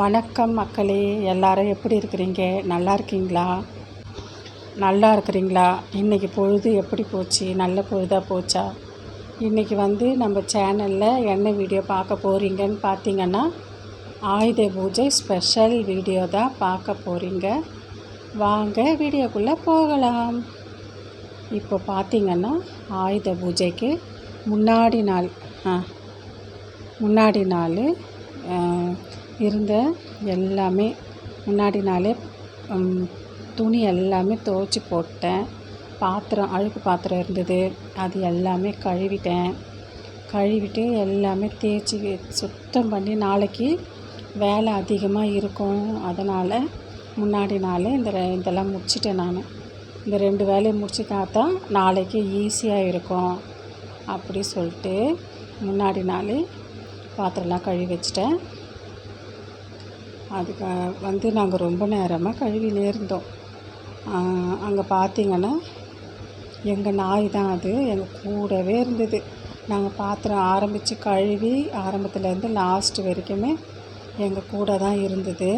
வணக்கம் மக்களே எல்லாரும் எப்படி இருக்கிறீங்க? நல்லா இருக்கீங்களா? நல்லா இருக்கிறீங்களா? இன்றைக்கி பொழுது எப்படி போச்சு? நல்ல பொழுதாக போச்சா? இன்றைக்கி வந்து நம்ம சேனலில் என்ன வீடியோ பார்க்க போகிறீங்கன்னு பார்த்தீங்கன்னா ஆயுத பூஜை ஸ்பெஷல் வீடியோ தான் பார்க்க போகிறீங்க வாங்க வீடியோக்குள்ளே போகலாம். இப்போ பார்த்தீங்கன்னா ஆயுத பூஜைக்கு முன்னாடி நாள் முன்னாடி நாள் இருந்த எல்லாமே முன்னாடி நாளே துணி எல்லாமே துவைச்சி போட்டேன். பாத்திரம் அழுக்கு பாத்திரம் இருந்தது. அது எல்லாமே கழுவிட்டேன். கழுவிட்டு எல்லாமே தேய்ச்சி சுத்தம் பண்ணி நாளைக்கு வேலை அதிகமாக இருக்கும். அதனால் முன்னாடி நாளே இந்த இதெல்லாம் முடிச்சிட்டேன் நான். இந்த ரெண்டு வேலையை முடிச்சுட்டா தான் நாளைக்கு ஈஸியாக இருக்கும். அப்படி சொல்லிட்டு முன்னாடி நாளே பாத்திரம்லாம் கழுவி வச்சிட்டேன். அதுக்கு வந்து நாங்கள் ரொம்ப நேரமாக கழுவினே இருந்தோம். அங்கே பார்த்தீங்கன்னா எங்கள் நாய் தான் அது. எங்கள் கூடவே இருந்தது. நாங்கள் பாத்திரம் ஆரம்பித்து கழுவி ஆரம்பத்துலேருந்து லாஸ்ட் வரைக்குமே எங்கள் கூட தான் இருந்தது.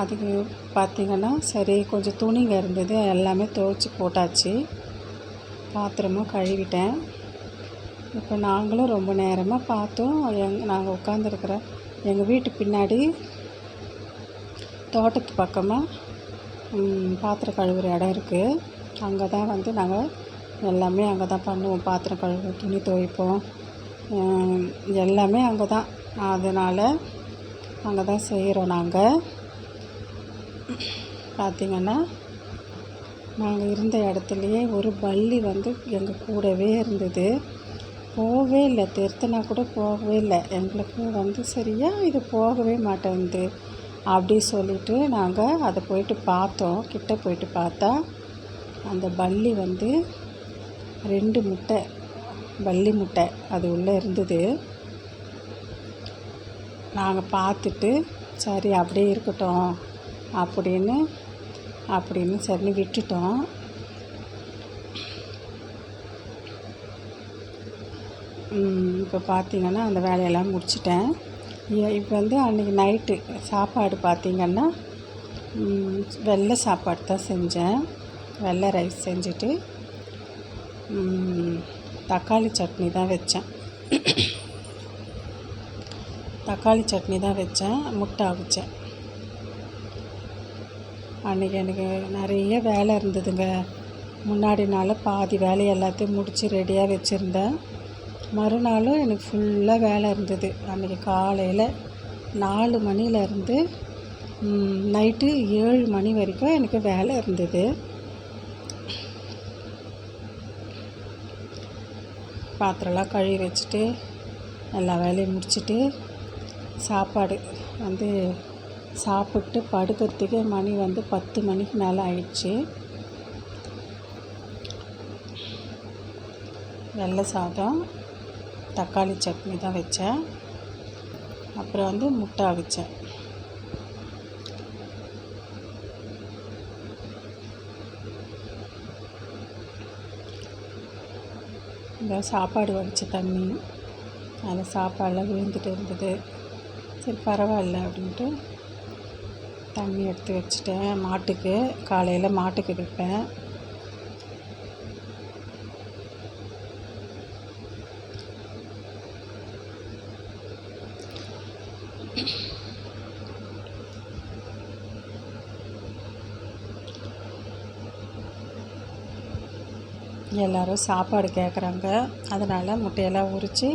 அதுக்கு பார்த்தீங்கன்னா சரி கொஞ்சம் துணிங்க இருந்தது. எல்லாமே துவைச்சி போட்டாச்சு. பாத்திரமும் கழுவிட்டேன். இப்போ நாங்களும் ரொம்ப நேரமாக பார்த்தோம் எங் நாங்கள் உட்காந்துருக்குற எங்கள் வீட்டு பின்னாடி தோட்டத்து பக்கமாக பாத்திரம் கழுவுற இடம் இருக்குது அங்கே தான் வந்து நாங்கள் எல்லாமே அங்கே தான் பண்ணுவோம். பாத்திரம் கழுவு துணி துவைப்போம். எல்லாமே அங்கே தான் அதனால் அங்கே தான் செய்கிறோம் நாங்கள் பார்த்திங்கன்னா நாங்கள் இருந்த இடத்துலையே ஒரு பள்ளி வந்து எங்கள் கூடவே இருந்தது. போகவே இல்லை. திருத்தினா கூட போகவே இல்லை. எங்களுக்கு வந்து சரியாக இது போகவே மாட்டேங்குது அப்படி சொல்லிட்டு நாங்கள் அதை போயிட்டு பார்த்தோம் கிட்ட போயிட்டு பார்த்தா அந்த பல்லி வந்து ரெண்டு முட்டை பல்லி முட்டை அது உள்ளே இருந்தது. நாங்கள் பார்த்துட்டு சரி அப்படியே இருக்கட்டும் அப்படின்னு அப்படின்னு சரின்னு விட்டுட்டோம். இப்போ பார்த்தீங்கன்னா அந்த வேலையெல்லாம் முடிச்சிட்டேன். இப்போ வந்து அன்றைக்கி நைட்டு சாப்பாடு பார்த்தீங்கன்னா வெள்ளை சாப்பாடு தான் செஞ்சேன். வெள்ளை ரைஸ் செஞ்சுட்டு தக்காளி சட்னி தான் வச்சேன். தக்காளி சட்னி தான் வச்சேன். முட்டை அவிச்சேன். அன்றைக்கி எனக்கு நிறைய வேலை இருந்ததுங்க. முன்னாடி நாள் பாதி வேலை எல்லாத்தையும் முடித்து ரெடியாக வச்சுருந்தேன். மறுநாளும் எனக்கு ஃபுல்லாக வேலை இருந்தது. அன்றைக்கி காலையில் நாலு மணிலேருந்து நைட்டு ஏழு மணி வரைக்கும் எனக்கு வேலை இருந்தது. பாத்திரம்லாம் கழுவி வச்சுட்டு எல்லா வேலையும் முடிச்சுட்டு சாப்பாடு வந்து சாப்பிட்டு படுக்கிறதுக்கு மணி வந்து பத்து மணிக்கு மேலே ஆயிடுச்சு. வெள்ளை சாதம் தக்காளி சட்னி தான் வச்சேன். அப்புறம் வந்து முட்டை அவிச்சேன். இந்த சாப்பாடு வடித்த தண்ணி அதில் சாப்பாடெலாம் விழுந்துட்டு இருந்தது. சரி பரவாயில்ல அப்படின்ட்டு தண்ணி எடுத்து வச்சுட்டேன். மாட்டுக்கு காலையில் மாட்டுக்கு வைப்பேன். எல்லோரும் சாப்பாடு கேட்குறாங்க அதனால் முட்டையெல்லாம் உரித்து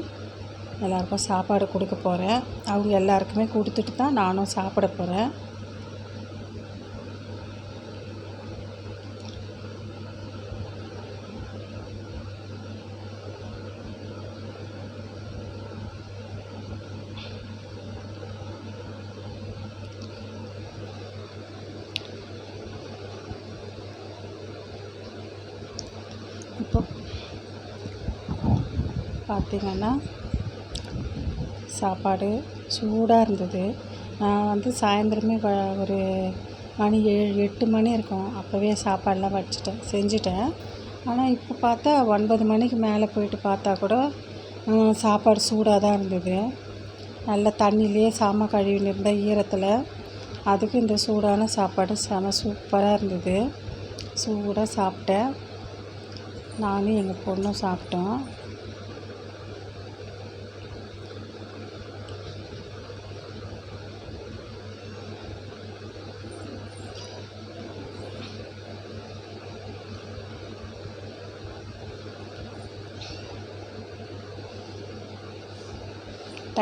எல்லாருக்கும் சாப்பாடு கொடுக்க போகிறேன் அவங்க எல்லாருக்குமே கொடுத்துட்டு தான் நானும் சாப்பிட போகிறேன் இப்போ பார்த்திங்கன்னா சாப்பாடு சூடாக இருந்தது. நான் வந்து சாயந்தரமே ஒரு மணி ஏழு எட்டு மணி இருக்கும். அப்போவே சாப்பாடெலாம் வடிச்சிட்டேன் செஞ்சுட்டேன். ஆனால் இப்போ பார்த்தா ஒன்பது மணிக்கு மேலே போயிட்டு பார்த்தா கூட சாப்பாடு சூடாக தான் இருந்தது. நல்ல தண்ணியிலே சாம கழுவின்னு இருந்த ஈரத்தில் அதுக்கு இந்த சூடான சாப்பாடு செம சூப்பராக இருந்தது. சூடாக சாப்பிட்டேன். நானும் எங்கள் பொண்ணும் சாப்பிட்டோம்.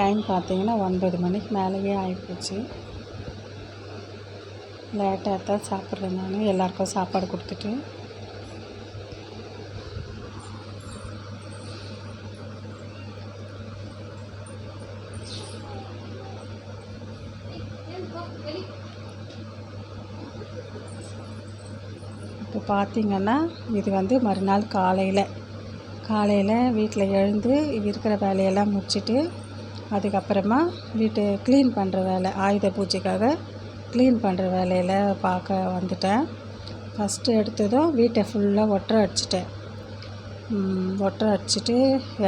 டைம் பார்த்தீங்கன்னா ஒன்பது மணிக்கு மேலேயே ஆகிப்போச்சு லேட்டாக தான் சாப்பிட்றேன் நான். எல்லாருக்கும் சாப்பாடு கொடுத்துட்டு. இப்போ பார்த்தீங்கன்னா இது வந்து மறுநாள் காலையில். காலையில் வீட்டில் எழுந்து இருக்கிற வேலையெல்லாம் முடிச்சுட்டு அதுக்கப்புறமா வீட்டை க்ளீன் பண்ணுற வேலை ஆயுத பூஜைக்காக க்ளீன் பண்ணுற வேலையில் பார்க்க வந்துட்டேன். ஃபஸ்ட்டு எடுத்ததும் வீட்டை ஃபுல்லாக ஒட்டரை அடிச்சிட்டேன். ஒட்டரை அடிச்சிட்டு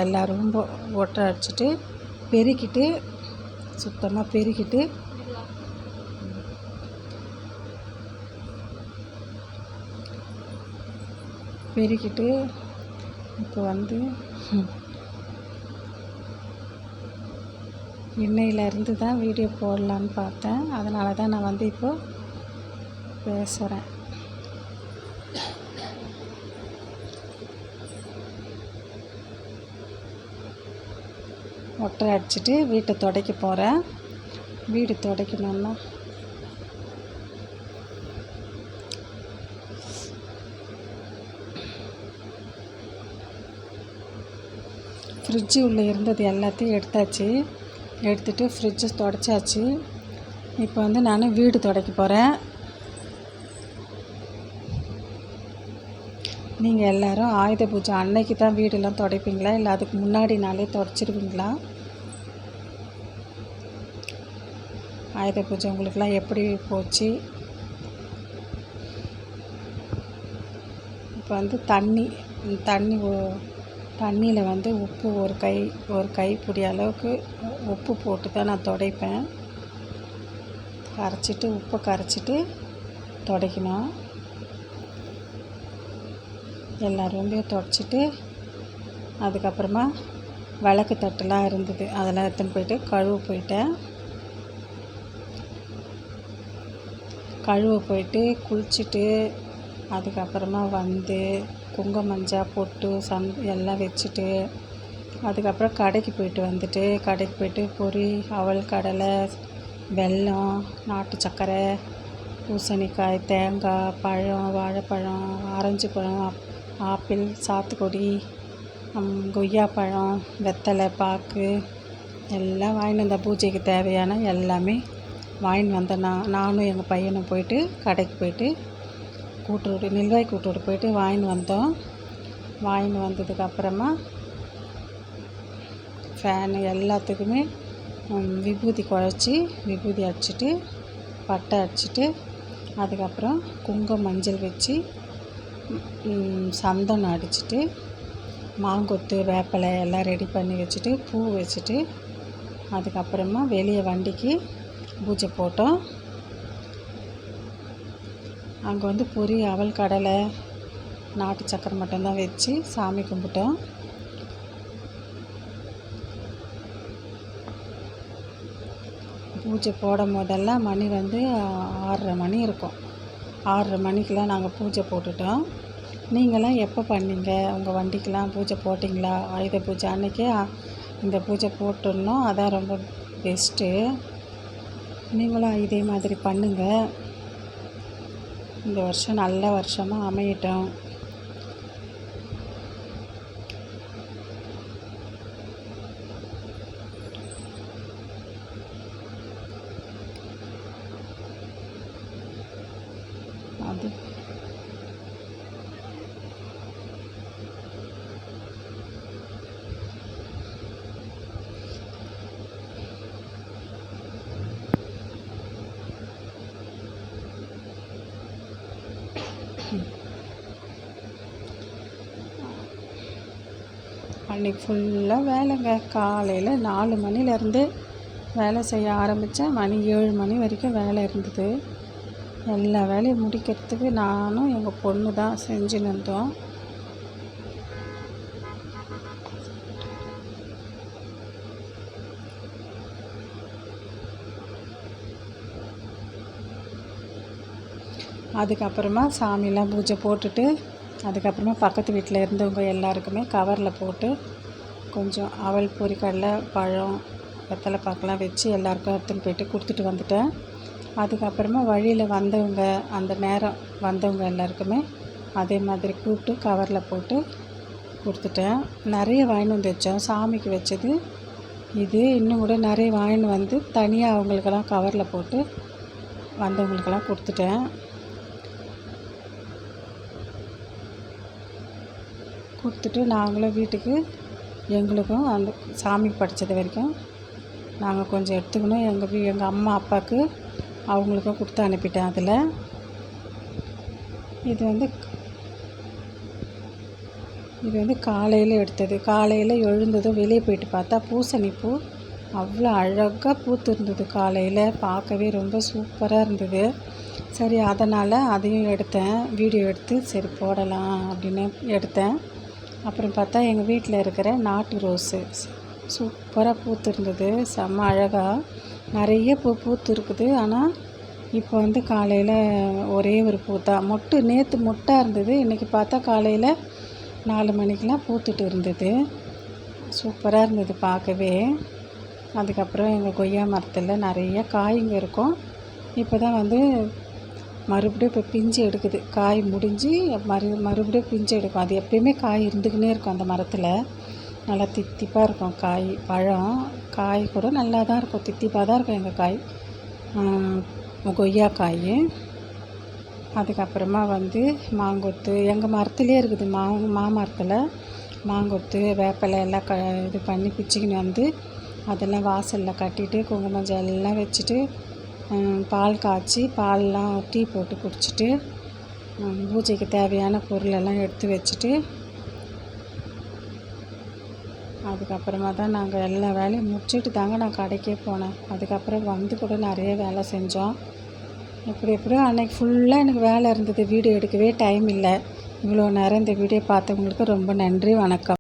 எல்லா ரூம்பு ஒட்டரை அடிச்சிட்டு பெருக்கிட்டு சுத்தமாக பெருக்கிட்டு பெருக்கிட்டு இப்போ வந்து இன்னையிலேருந்து தான் வீடியோ போடலான்னு பார்த்தேன். அதனால தான் நான் வந்து இப்போது பேசுகிறேன் ஒட்டரை அடிச்சிட்டு வீட்டை துடைக்க போகிறேன் வீடு துடைக்கணும்னா. ஃப்ரிட்ஜு உள்ளே இருந்தது எல்லாத்தையும் எடுத்தாச்சு. எடுத்துகிட்டு ஃப்ரிட்ஜை துடைச்சாச்சு. இப்போ வந்து நான் வீடு துடைக்க போகிறேன் நீங்கள் எல்லோரும் ஆயுத பூஜை அன்னைக்கு தான் வீடெல்லாம் துடைப்பீங்களா? இல்லை அதுக்கு முன்னாடி நாளே துடைச்சிருவீங்களா? ஆயுத பூஜை உங்களுக்கெல்லாம் எப்படி போச்சு? இப்போ வந்து தண்ணி தண்ணி தண்ணியில் வந்து உப்பு ஒரு கை ஒரு கைப்பிடி அளவுக்கு உப்பு போட்டு தான் நான் துடைப்பேன். கரைச்சிட்டு உப்பை கரைச்சிட்டு துடைக்கணும். எல்லா துடைச்சிட்டு அதுக்கப்புறமா விளக்கு தட்டுலாம் இருந்தது. அதெல்லாம் எடுத்துன்னு போயிட்டு கழுவு போயிட்டேன். கழுவ போயிட்டு குளிச்சுட்டு அதுக்கப்புறமா வந்து குங்கும மஞ்சள் பொட்டு சந் எல்லாம் வச்சுட்டு அதுக்கப்புறம் கடைக்கு போயிட்டு வந்துட்டு கடைக்கு போயிட்டு பொரி அவல் கடலை வெல்லம் நாட்டு சர்க்கரை பூசணிக்காய் தேங்காய் பழம் வாழைப்பழம் ஆரஞ்சு பழம் ஆப்பிள் சாத்துக்குடி கொய்யாப்பழம் வெத்தலை பாக்கு எல்லாம் வாங்கிட்டு வந்த பூஜைக்கு தேவையான எல்லாமே வாங்கின்னு வந்தேன். நான் நானும் எங்கள் பையனும் போயிட்டு கடைக்கு போயிட்டு கூட்டோடு நில்வாய் விட்டு போயிட்டு வாங்கின்னு வந்தோம். வாங்கின்னு வந்ததுக்கப்புறமா ஃபேனு எல்லாத்துக்குமே விபூதி குழச்சி விபூதி அடிச்சிட்டு பட்டை அடிச்சிட்டு அதுக்கப்புறம் குங்குமம் மஞ்சள் வச்சு சந்தனம் அடிச்சிட்டு மாங்கொத்து வேப்பிலை எல்லாம் ரெடி பண்ணி வச்சுட்டு பூ வச்சுட்டு அதுக்கப்புறமா வெளியே வண்டிக்கு பூஜை போட்டோம். அங்கே வந்து பொரி அவல் கடலை நாட்டு சக்கரை மட்டும்தான் வச்சு சாமி கும்பிட்டோம். பூஜை போடும் போதெல்லாம் மணி வந்து ஆறரை மணி இருக்கும். ஆறரை மணிக்கெலாம் நாங்கள் பூஜை போட்டுட்டோம். நீங்களாம் எப்போ பண்ணீங்க? உங்கள் வண்டிக்கெலாம் பூஜை போட்டிங்களா? ஆயுத பூஜை அன்றைக்கே இந்த பூஜை போட்டுடணும் அதான் ரொம்ப பெஸ்ட்டு நீங்களும் இதே மாதிரி பண்ணுங்கள் இந்த வருஷம் நல்ல வருஷமாக அமையட்டும். அது அன்றைக்கி ஃபுல்லாக வேலைங்க. காலையில் நாலு மணிலேருந்து வேலை செய்ய ஆரம்பித்தேன் மணி ஏழு மணி வரைக்கும் வேலை இருந்தது. எல்லா வேலையும் முடிக்கிறதுக்கு நானும் எங்கள் பொண்ணு தான் செஞ்சுன்னு இருந்தோம். அதுக்கப்புறமா சாமிலாம் பூஜை போட்டுட்டு அதுக்கப்புறமா பக்கத்து வீட்டில் இருந்தவங்க எல்லாருக்குமே கவரில் போட்டு கொஞ்சம் அவல் பொரிக்கடலை பழம் வெத்தலை பாக்கெலாம் வச்சு எல்லாருக்கும் எடுத்துன்னு போயிட்டு கொடுத்துட்டு வந்துட்டேன். அதுக்கப்புறமா வழியில் வந்தவங்க அந்த நேரம் வந்தவங்க எல்லாருக்குமே அதே மாதிரி கூப்பிட்டு கவரில் போட்டு கொடுத்துட்டேன். நிறைய வாங்கிட்டு வந்து வச்சோம். சாமிக்கு வச்சது இது. இன்னும் கூட நிறைய வாங்கிட்டு வந்து தனியாக அவங்களுக்கெல்லாம் கவரில் போட்டு வந்தவங்களுக்கெல்லாம் கொடுத்துட்டேன். கொடுத்துட்டு நாங்களும் வீட்டுக்கு எங்களுக்கும் அந்த சாமிக்கு படைச்சது வரைக்கும் நாங்கள் கொஞ்சம் எடுத்துக்கணும். எங்கள் வீ எங்கள் அம்மா அப்பாவுக்கு அவங்களுக்கும் கொடுத்து அனுப்பிட்டேன் அதில். இது வந்து இது வந்து காலையில் எடுத்தது. காலையில் எழுந்ததும் வெளியே போயிட்டு பார்த்தா பூசணி பூ அவ்வளோ அழகாக பூத்துருந்தது காலையில். பார்க்கவே ரொம்ப சூப்பராக இருந்தது. சரி அதனால் அதையும் எடுத்தேன். வீடியோ எடுத்து சரி போடலாம் அப்படின்னு எடுத்தேன். அப்புறம் பார்த்தா எங்கள் வீட்டில் இருக்கிற நாட்டு ரோஸு. சூப்பராக பூத்து இருந்தது செம்ம அழகாக நிறைய பூ பூத்து இருக்குது ஆனால் இப்போ வந்து காலையில் ஒரே ஒரு பூ தான் மொட்டு நேற்று மொட்டாக இருந்தது. இன்றைக்கி பார்த்தா காலையில் நாலு மணிக்கெலாம் பூத்துட்டு இருந்தது. சூப்பராக இருந்தது பார்க்கவே. அதுக்கப்புறம் எங்கள் கொய்யா மரத்தில் நிறைய காய்ங்க இருக்கும். இப்போ தான் வந்து மறுபடியும் இப்போ பிஞ்சு எடுக்குது. காய் முடிஞ்சு மறு மறுபடியும் பிஞ்சு எடுக்கும். அது எப்பயுமே காய் இருந்துக்கினே இருக்கும் அந்த மரத்தில். நல்லா தித்திப்பாக இருக்கும் காய் பழம். காய் கூட நல்லா தான் இருக்கும். தித்திப்பாக தான் இருக்கும் எங்கள் காய். கொய்யா காய் அதுக்கப்புறமா வந்து மாங்கொத்து. எங்கள் மரத்துலேயே இருக்குது மா மாமரத்தில் மாங்கொத்து வேப்பிலை எல்லாம் க இது பண்ணி பிச்சுக்கின்னு வந்து அதெல்லாம் வாசலில் கட்டிட்டு குங்குமம் எல்லாம் வச்சுட்டு பால் காய்ச்சி பால்லாம் டீ போட்டு குடிச்சிட்டு பூஜைக்கு தேவையான பொருளெல்லாம் எடுத்து வச்சுட்டு அதுக்கப்புறமா தான் நாங்கள் எல்லா வேலையும் முடிச்சுட்டு தாங்க நான் கடைக்கே போனேன். அதுக்கப்புறம் வந்து கூட நிறைய வேலை செஞ்சோம். எப்படி எப்படியோ அன்றைக்கி ஃபுல்லாக எனக்கு வேலை இருந்தது. வீடியோ எடுக்கவே டைம் இல்லை. இவ்வளோ நேரம் இந்த வீடியோ பார்த்தவங்களுக்கு ரொம்ப நன்றி வணக்கம்.